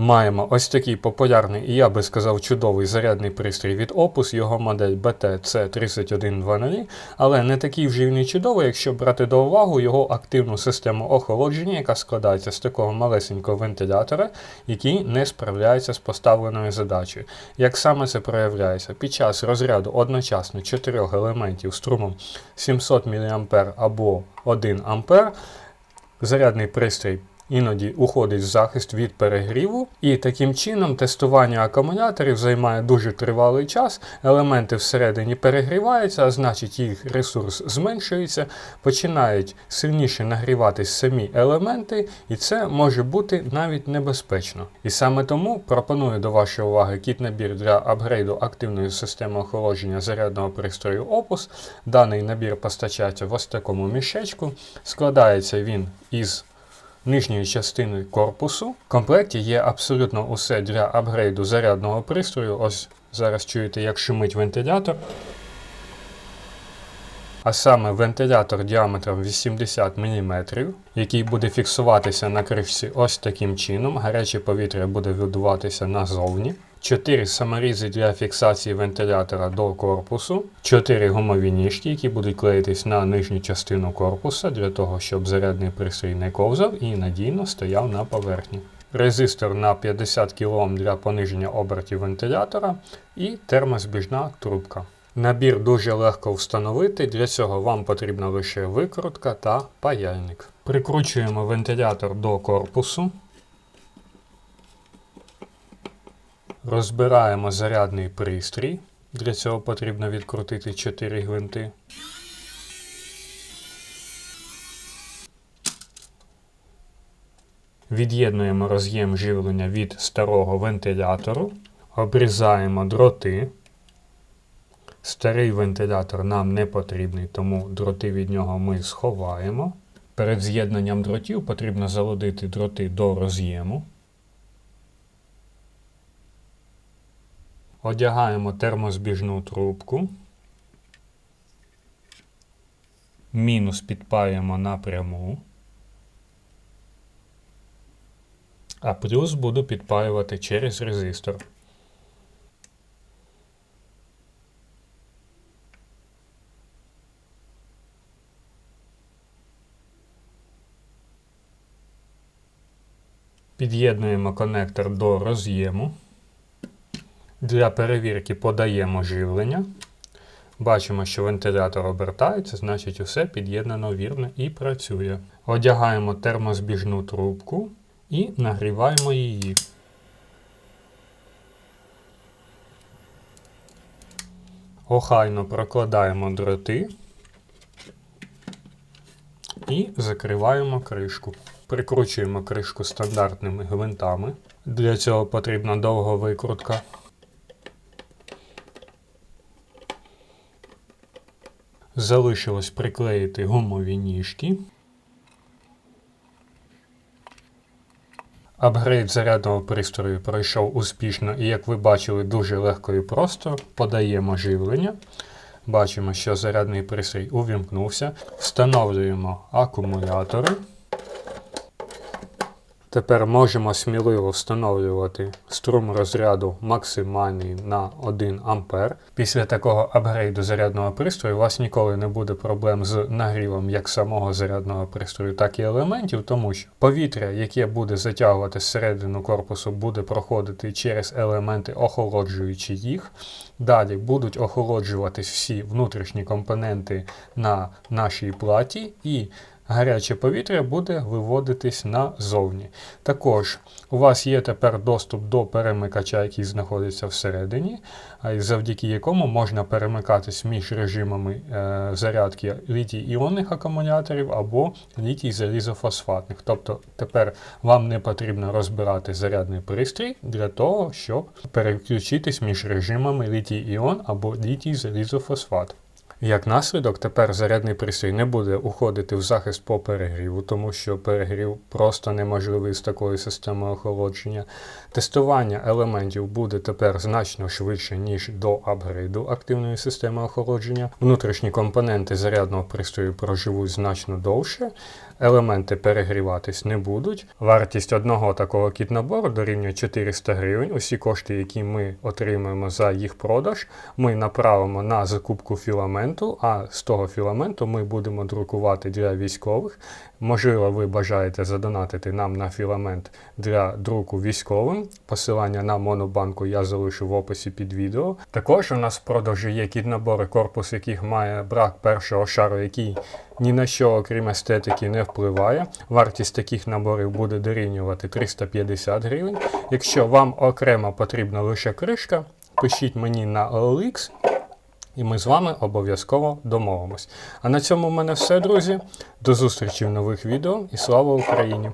Маємо ось такий популярний і я би сказав чудовий зарядний пристрій від Opus, його модель BT-C3120, але не такий вже він і чудовий, якщо брати до уваги його активну систему охолодження, яка складається з такого малесенького вентилятора, який не справляється з поставленою задачею. Як саме це проявляється? Під час розряду одночасно чотирьох елементів струмом 700 мА або 1 А зарядний пристрій іноді уходить в захист від перегріву, і таким чином тестування акумуляторів займає дуже тривалий час. Елементи всередині перегріваються, а значить їх ресурс зменшується, починають сильніше нагріватись самі елементи, і це може бути навіть небезпечно. І саме тому пропоную до вашої уваги кіт-набір для апгрейду активної системи охолодження зарядного пристрою Opus. Даний набір постачається в ось такому мішечку. Складається він із нижньої частини корпусу. В комплекті є абсолютно усе для апгрейду зарядного пристрою. Ось зараз чуєте, як шумить вентилятор. А саме вентилятор діаметром 80 мм, який буде фіксуватися на кришці ось таким чином. Гаряче повітря буде видуватися назовні. 4 саморізи для фіксації вентилятора до корпусу, 4 гумові ніжки, які будуть клеїтись на нижню частину корпуса для того, щоб зарядний пристрій не ковзав і надійно стояв на поверхні. Резистор на 50 кОм для пониження обертів вентилятора і термозбіжна трубка. Набір дуже легко встановити, для цього вам потрібна лише викрутка та паяльник. Прикручуємо вентилятор до корпусу. Розбираємо зарядний пристрій. Для цього потрібно відкрутити 4 гвинти. Від'єднуємо роз'єм живлення від старого вентилятору. Обрізаємо дроти. Старий вентилятор нам не потрібний, тому дроти від нього ми сховаємо. Перед з'єднанням дротів потрібно залудити дроти до роз'єму. Одягаємо термозбіжну трубку. Мінус підпаємо напряму. А плюс буду підпаювати через резистор. Під'єднуємо конектор до роз'єму. Для перевірки подаємо живлення. Бачимо, що вентилятор обертається, значить усе під'єднано вірно і працює. Одягаємо термозбіжну трубку і нагріваємо її. Охайно прокладаємо дроти і закриваємо кришку. Прикручуємо кришку стандартними гвинтами. Для цього потрібна довга викрутка. Залишилось приклеїти гумові ніжки. Апгрейд зарядного пристрою пройшов успішно і, як ви бачили, дуже легко і просто. Подаємо живлення. Бачимо, що зарядний пристрій увімкнувся. Встановлюємо акумулятори. Тепер можемо сміливо встановлювати струм розряду максимальний на 1 А. Після такого апгрейду зарядного пристрою у вас ніколи не буде проблем з нагрівом як самого зарядного пристрою, так і елементів, тому що повітря, яке буде затягувати всередину корпусу, буде проходити через елементи, охолоджуючи їх. Далі будуть охолоджуватись всі внутрішні компоненти на нашій платі. і гаряче повітря буде виводитись назовні. Також у вас є тепер доступ до перемикача, який знаходиться всередині, завдяки якому можна перемикатись між режимами е, зарядки літій іонних акумуляторів або літій залізофосфатних. Тобто тепер вам не потрібно розбирати зарядний пристрій для того, щоб переключитись між режимами літій іон або літій залізофосфат. Як наслідок, тепер зарядний пристрій не буде уходити в захист по перегріву, тому що перегрів просто неможливий з такою системою охолодження. Тестування елементів буде тепер значно швидше, ніж до апгрейду активної системи охолодження. Внутрішні компоненти зарядного пристрою проживуть значно довше, елементи перегріватись не будуть. Вартість одного такого кіт-набору дорівнює 400 гривень. Усі кошти, які ми отримаємо за їх продаж, ми направимо на закупку філаменту, а з того філаменту ми будемо друкувати для військових. Можливо, ви бажаєте задонатити нам на філамент для друку військовим. Посилання на монобанку я залишу в описі під відео. Також у нас в продажі є кіт-набори, корпус яких має брак першого шару, який ні на що, окрім естетики, не впливає. Вартість таких наборів буде дорівнювати 350 гривень. Якщо вам окремо потрібна лише кришка, пишіть мені на OLX, і ми з вами обов'язково домовимось. А на цьому в мене все, друзі. До зустрічі в нових відео і слава Україні!